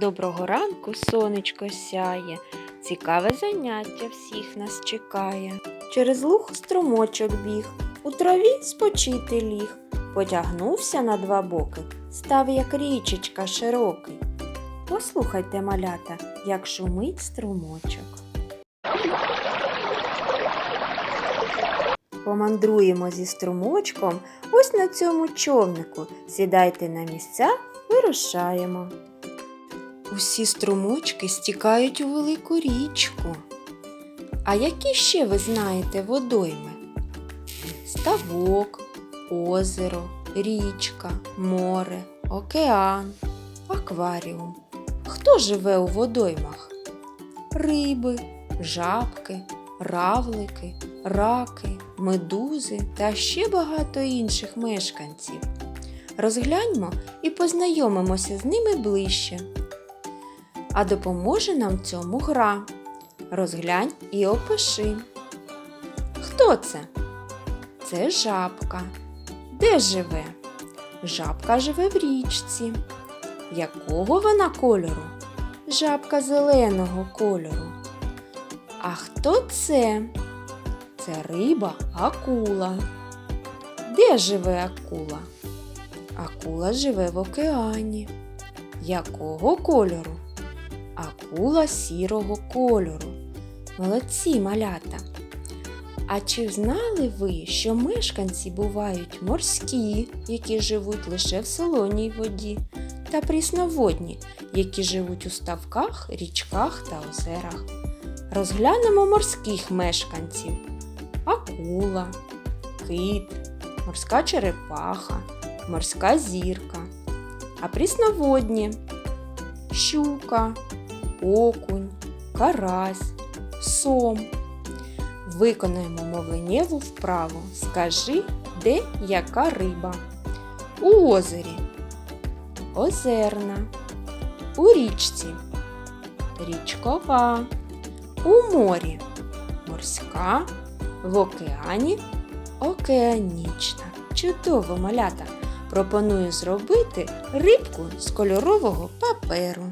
Доброго ранку сонечко сяє, цікаве заняття всіх нас чекає. Через луг струмочок біг, у траві спочити ліг, потягнувся на два боки, став як річечка широкий. Послухайте, малята, як шумить струмочок. Помандруємо зі струмочком ось на цьому човнику. Сідайте на місця, вирушаємо. Усі струмочки стікають у велику річку. А які ще ви знаєте водойми? Ставок, озеро, річка, море, океан, акваріум. Хто живе у водоймах? Риби, жабки, равлики, раки, медузи та ще багато інших мешканців. Розгляньмо і познайомимося з ними ближче. А допоможе нам цьому гра. Розглянь і опиши. Хто це? Це жабка. Де живе? Жабка живе в річці. Якого вона кольору? Жабка зеленого кольору. А хто це? Це риба акула. Де живе акула? Акула живе в океані. Якого кольору? Акула сірого кольору. Молодці малята. А чи знали ви, що мешканці бувають морські, які живуть лише в солоній воді, та прісноводні, які живуть у ставках, річках та озерах? Розглянемо морських мешканців: акула, кит, морська черепаха, морська зірка. А прісноводні щука, окунь, карась, сом. Виконаємо мовленнєву вправу. Скажи, де яка риба. У озері озерна, у річці річкова, у морі морська, в океані океанічна. Чудово малята! Пропоную зробити рибку з кольорового паперу.